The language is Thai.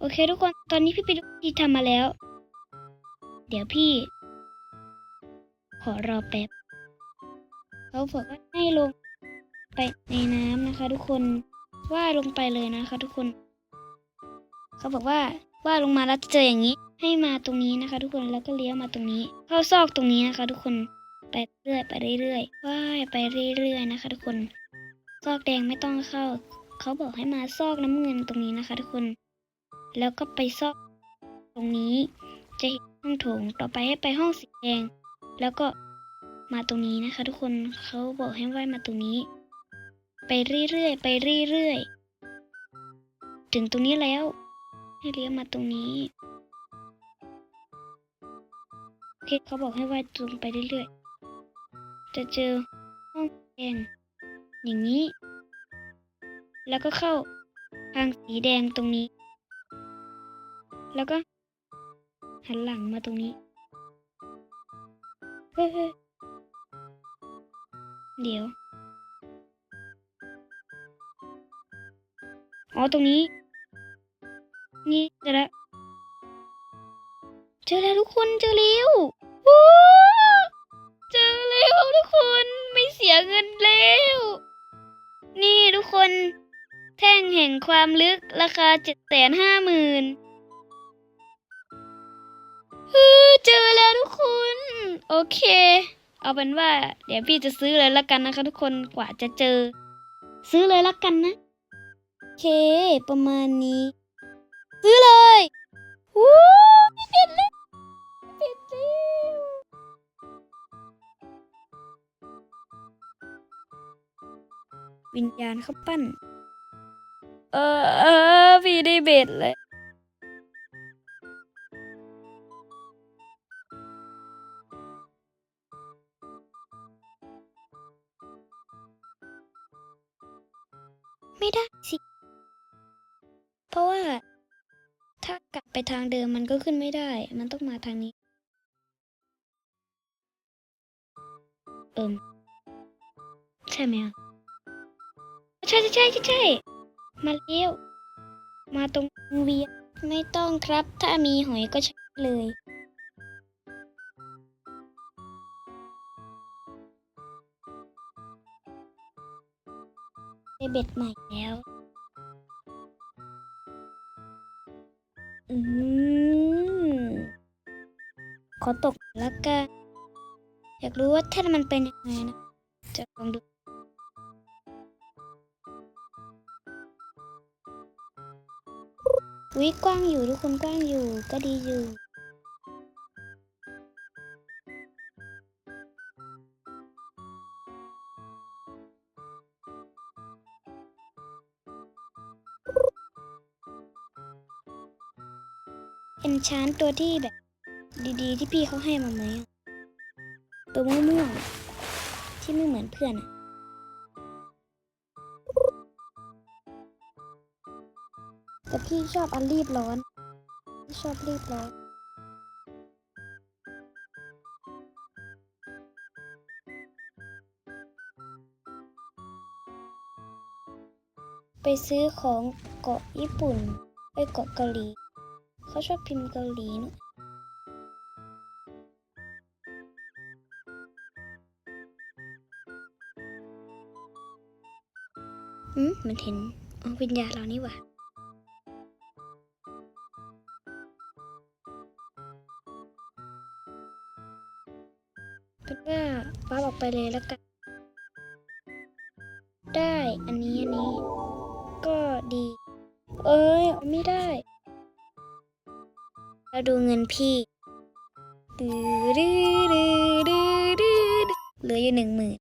โอเคทุกคนตอนนี้พี่ไปดูที่ทำมาแล้ว เดี๋ยวพี่ ขอรอแป๊บเขาบอกว่าให้ลงไปในน้ำนะคะ ทุกคนว่ายลงไปเลยนะคะ ทุกคน เขาบอกว่าว่ายลงมาแล้วจะเจออย่างนี้ ให้มาตรงนี้นะคะ ทุกคนแล้วก็เลี้ยวมาตรงนี้ เข้าซอกตรงนี้นะคะ ทุกคนไปเรื่อยไปเรื่อยว่ายไปเรื่อยๆนะคะ ทุกคน ซอกแดงไม่ต้องเข้า เขาบอกให้มาซอกน้ำเงินตรงนี้นะคะ ทุกคน แล้วก็ไปซอกตรงนี้ จะเห็นห้องโถงต่อไปให้ไปห้องสีแดง แล้วก็มาตรงนี้นะคะ ทุกคนเขาบอกให้ว่ายมาตรงนี้ ไปเรื่อยๆไปเรื่อยๆถึงตรงนี้แล้ว ให้เลี้ยวมาตรงนี้โอเคเขาบอกให้ว่ายตรงไปเรื่อยๆจะเจอห้องแดงอย่างนี้ แล้วก็เข้าทางสีแดงตรงนี้ แล้วก็ หันหลังมาตรงนี้ เฮ้ยเดี๋ยว อ๋อ ตรงนี้ นี่เจอแล้วเจอแล้วทุกคน เจอแล้วเจอแล้วทุกคน ไม่เสียเงินแล้ว นี่ทุกคน แท่งแห่งความลึกราคาเจ็ดแสนห้าหมื่น เจอแล้วทุกคน โอเค เอาเป็นว่า เดี๋ยวพี่จะซื้อเลยละกันนะคะ ทุกคนกว่าจะเจอ ซื้อเลยละกันนะโอเค ประมาณนี้ ซื้อเลยวู้ไม่เป็นแล้วไม่เป็นแล้ววิญญาณเขาปั้นเออเออ พี่ได้เบ็ดเลย ไม่ได้สิ เพราะว่า ถ้ากลับไปทางเดิมมันก็ขึ้นไม่ได้ มันต้องมาทางนี้ เอิมใช่ไหมอะใช่ใช่ใช่ใช่ใช่มาเร็วมาตรงเวียนไม่ต้องครับ ถ้ามีหอยก็ใช้เลย ได้เบ็ดใหม่แล้ว อืม ขอตกแล้วกันอยากรู้ว่าแท่นมันเป็นยังไงนะ จะลองดูวิกว้างอยู่ทุกคนกว้างอยู่ก็ดีอยู่ เป็นชานตัวที่แบบ ดีๆ ที่พี่เขาให้มาไหมตัวม่วงๆที่ไม่เหมือนเพื่อนอะแต่พี่ชอบอันรีบร้อน พี่ชอบรีบร้อนไปซื้อของเกาะญี่ปุ่น ไปเกาะเกาหลี เขาชอบพิมพ์เกาหลีเนอะอืมมันเห็นอ๋อวิญญาณเรานี่หว่าเป็นว่าป้าออกไปเลยแล้วกัน ได้ อันนี้ อันนี้ ก็ดี เอ้ย ไม่ได้ เราดูเงินพี่เหลืออยู่หนึ่งหมื่น